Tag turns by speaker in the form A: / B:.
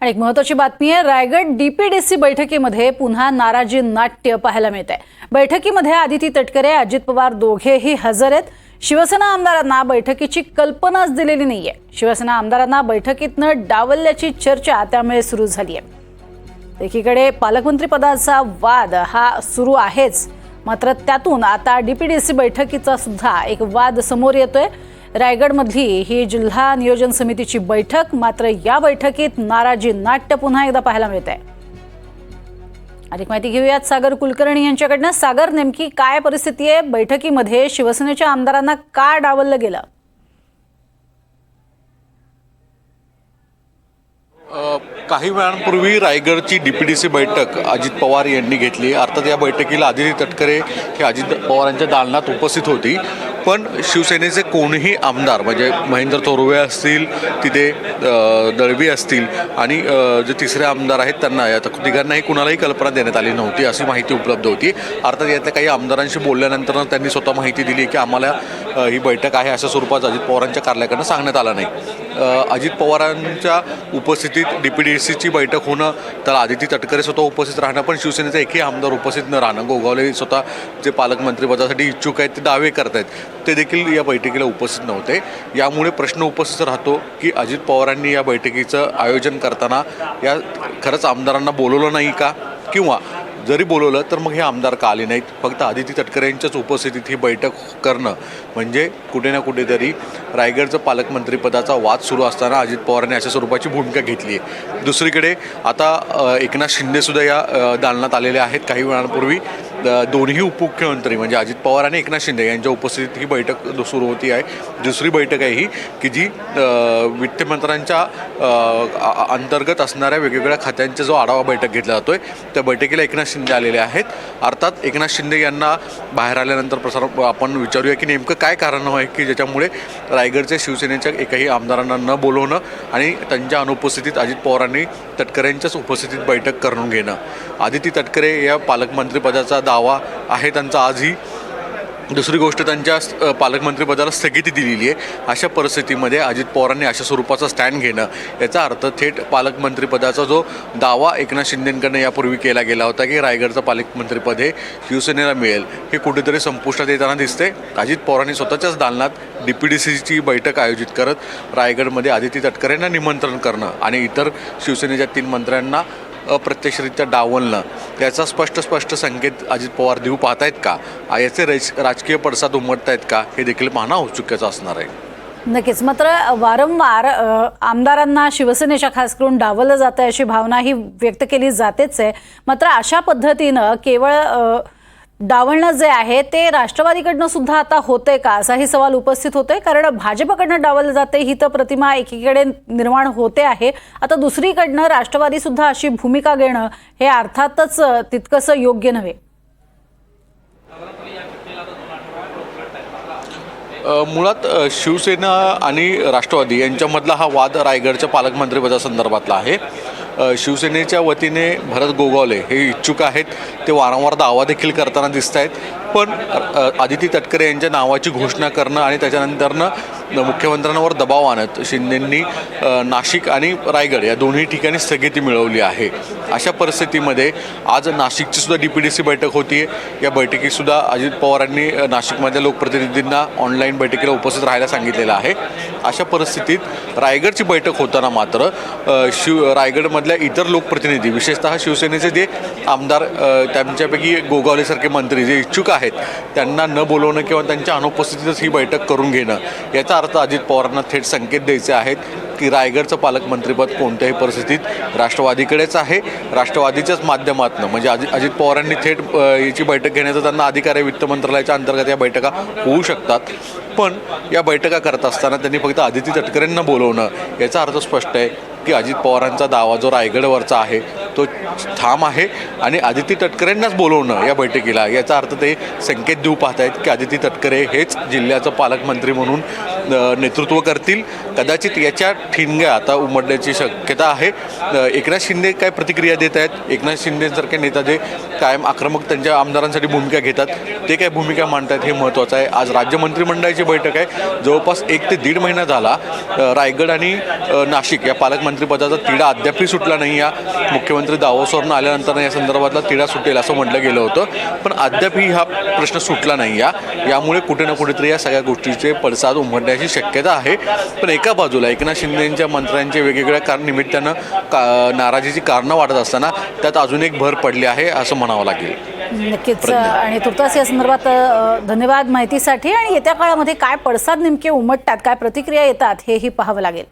A: आणि एक महत्वाची बातमी आहे रायगड डीपीडीसी बैठकीमध्ये पुन्हा नाराजी नाट्य पाहायला मिळत आहे. बैठकीमध्ये आदिती तटकरे अजित पवार दोघेही हजर आहेत. शिवसेना आमदारांना बैठकीची कल्पनाच दिलेली नाहीये. शिवसेना आमदारांना बैठकीतनं डावलल्याची चर्चा त्यामुळे सुरू झाली आहे एकीकडे पालकमंत्री पदाचा वाद हा सुरू आहेच. मात्र त्यातून आता डीपीडीसी बैठकीचा सुद्धा एक वाद समोर येतोय. रायगडमधली ही जिल्हा नियोजन समितीची बैठक मात्र या बैठकीत नाराजी नाट्य पुन्हा एकदा पाहायला मिळत आहे. अधिक माहिती घेऊयात सागर कुलकर्णी यांच्याकडनं. सागर नेमकी काय परिस्थिती आहे? बैठकीमध्ये शिवसेनेच्या आमदारांना का डावललं गेलं?
B: काही वेळांपूर्वी रायगडची डी पी डी सी बैठक अजित पवार यांनी घेतली. अर्थात या बैठकीला आदिती तटकरे हे अजित पवारांच्या दालनात उपस्थित होती. पण शिवसेनेचे कोणीही आमदार म्हणजे महेंद्र थोरवे असतील तिथे दळवी असतील आणि जे तिसरे आमदार आहेत त्यांना या तिघांनाही कुणालाही कल्पना देण्यात आली नव्हती अशी माहिती उपलब्ध होती. अर्थात यातल्या काही आमदारांशी बोलल्यानंतर त्यांनी स्वतः माहिती दिली की आम्हाला ही बैठक आहे अशा स्वरूपात अजित पवारांच्या कार्यालयाकडनं सांगण्यात आलं नाही. अजित पवारांच्या उपस्थितीत डी पी डी सीची बैठक होणं तर आदिती तटकरे स्वतः उपस्थित राहणं पण शिवसेनेचा एकही आमदार उपस्थित न राहणं गोगावले स्वतः जे पालकमंत्रीपदासाठी इच्छुक आहेत ते दावे करत आहेत ते देखील या बैठकीला उपस्थित नव्हते. यामुळे प्रश्न उपस्थित राहतो की अजित पवारांनी या बैठकीचं आयोजन करताना या खरंच आमदारांना बोलवलं नाही का? किंवा जरी बोलवलं तर मग हे आमदार का आले नाहीत? फक्त आदिती तटकरे यांच्याच उपस्थितीत ही बैठक करणं. म्हणजे कुठे ना कुठेतरी रायगडचं पालकमंत्रीपदाचा वाद सुरू असताना अजित पवारांनी अशा स्वरूपाची भूमिका घेतली आहे. दुसरीकडे आता एकनाथ शिंदेसुद्धा या दालनात आलेले आहेत. काही वेळांपूर्वी अ, दोन्ही उपमुख्यमंत्री म्हणजे अजित पवार आणि एकनाथ शिंदे यांच्या उपस्थितीत ही बैठक सुरू होती आहे. दुसरी बैठक आहे ही की जी वित्तमंत्र्यांच्या अंतर्गत असणाऱ्या वेगवेगळ्या खात्यांचा जो आढावा बैठक घेतला जातोय त्या बैठकीला एकनाथ शिंदे आलेले आहेत. अर्थात एकनाथ शिंदे यांना बाहेर आल्यानंतर प्रसार आपण विचारूया की नेमकं काय कारण आहे की ज्याच्यामुळे रायगडच्या शिवसेनेच्या एकाही आमदारांना न बोलवणं आणि त्यांच्या अनुपस्थितीत अजित पवारांनी तटकरेंच्याच उपस्थितीत बैठक करून घेणं. आदिती तटकरे या पालकमंत्रीपदाचा दावा आहे त्यांचा आजही. दुसरी गोष्ट त्यांच्या पालकमंत्रीपदाला स्थगिती दिलेली आहे. अशा परिस्थितीमध्ये अजित पवारांनी अशा स्वरूपाचा स्टँड घेणं याचा अर्थ थेट पालकमंत्रीपदाचा जो दावा एकनाथ शिंदेकडनं यापूर्वी केला गेला होता की रायगडचं पालकमंत्रीपद हे शिवसेनेला मिळेल हे कुठेतरी संपुष्टात येताना दिसते अजित पवारांनी स्वतःच्याच दालनात डी पी डी सीची बैठक आयोजित करत रायगडमध्ये आदिती तटकरेंना निमंत्रण करणं आणि इतर शिवसेनेच्या तीन मंत्र्यांना अप्रत्यक्षरित्या डावलणं याचा स्पष्ट स्पष्ट संकेत अजित पवार देऊ पाहतायत का? याचे राज राजकीय पडसाद उमटत आहेत का? हे देखील पाहणं औत्सुक्याचं असणार आहे.
A: नक्कीच. मात्र वारंवार आमदारांना शिवसेनेच्या खास करून डावलं जातं अशी भावना ही व्यक्त केली जातेच आहे. मात्र अशा पद्धतीनं केवळ डावलणं जे आहे ते राष्ट्रवादीकडनं सुद्धा आता होते का? असाही सवाल उपस्थित होतोय. कारण भाजपकडनं डावलं जाते ही तर प्रतिमा एकीकडे निर्माण होते आहे. आता दुसरीकडनं राष्ट्रवादी सुद्धा अशी भूमिका घेणं हे अर्थातच तितकंसं योग्य नव्हे.
B: मुळात शिवसेना आणि राष्ट्रवादी यांच्यामधला हा वाद रायगडच्या पालकमंत्रीपदासंदर्भातला आहे. शिवसेनेच्या वतीने भरत गोगावले हे इच्छुक आहेत. ते वारंवार दावा देखील करताना दिसत आहेत पण आदिती तटकरे यांच्या नावाची घोषणा करणं आणि त्याच्यानंतरनं मुख्यमंत्र्यांवर दबाव आणत शिंदेंनी नाशिक आणि रायगड या दोन्ही ठिकाणी स्थगिती मिळवली आहे. अशा परिस्थितीमध्ये आज नाशिकची सुद्धा डी पी डी सी बैठक होती या बैठकीतसुद्धा अजित पवारांनी नाशिकमधल्या लोकप्रतिनिधींना ऑनलाईन बैठकीला उपस्थित राहायला सांगितलेलं आहे. अशा परिस्थितीत रायगडची बैठक होताना मात्र शिव रायगडमधल्या इतर लोकप्रतिनिधी विशेषतः शिवसेनेचे जे आमदार त्यांच्यापैकी गोगावलेसारखे मंत्री जे इच्छुक आहेत त्यांना न बोलवणं किंवा त्यांच्या अनुपस्थितीतच ही बैठक करून घेणं याचा अर्थ अजित पवारांना थेट संकेत द्यायचे आहेत की रायगडचं पालकमंत्रीपद कोणत्याही परिस्थितीत राष्ट्रवादीकडेच आहे. राष्ट्रवादीच्याच माध्यमातून म्हणजे अजित अजित पवारांनी थेट याची बैठक घेण्याचा त्यांना अधिकार आहे वित्त मंत्रालयाच्या अंतर्गत या बैठका होऊ शकतात. पण या बैठका करत असताना त्यांनी फक्त आदिती तटकरेंना बोलवणं याचा अर्थ स्पष्ट आहे की अजित पवारांचा दावा जो रायगडवरचा आहे तो ठाम आहे आणि आदिती तटकरेंनाच बोलवणं या बैठकीला. याचा अर्थ ते संकेत देऊ पाहत आहेत की आदिती तटकरे हेच जिल्ह्याचं पालकमंत्री म्हणून नेतृत्व करतील. कदाचित याच्या ठिणग्या आता उमटण्याची शक्यता आहे. एकनाथ शिंदे काय प्रतिक्रिया देत आहेत? एकनाथ शिंदेसारखे नेता जे कायम आक्रमक त्यांच्या आमदारांसाठी भूमिका घेतात ते काय भूमिका मांडतात हे महत्त्वाचं आहे. आज राज्य मंत्रिमंडळाची बैठक आहे. जवळपास एक ते दीड महिना झाला रायगड आणि नाशिक या पालकमंत्रीपदाचा तिढा अद्यापही सुटला नाही. या मुख्यमंत्री दावोसवरून आल्यानंतर या संदर्भातला तिढा सुटेल असं म्हटलं गेलं होतं. पण अद्यापही हा प्रश्न सुटला नाही. या यामुळे कुठे ना कुठेतरी या सगळ्या गोष्टीचे पडसाद उमटण्याची शक्यता आहे. पण एका बाजूला एकनाथ शिंदेंच्या मंत्र्यांचे वेगवेगळ्या कार निमित्तानं का नाराजीची कारणं वाढत असताना त्यात अजून एक भर पडली आहे असं म्हणावं लागेल.
A: नक्कीच आणि तुर्तास या संदर्भात धन्यवाद माहितीसाठी. आणि येत्या काळामध्ये काय पडसाद नेमके उमटतात काय प्रतिक्रिया येतात हेही पाहावं लागेल.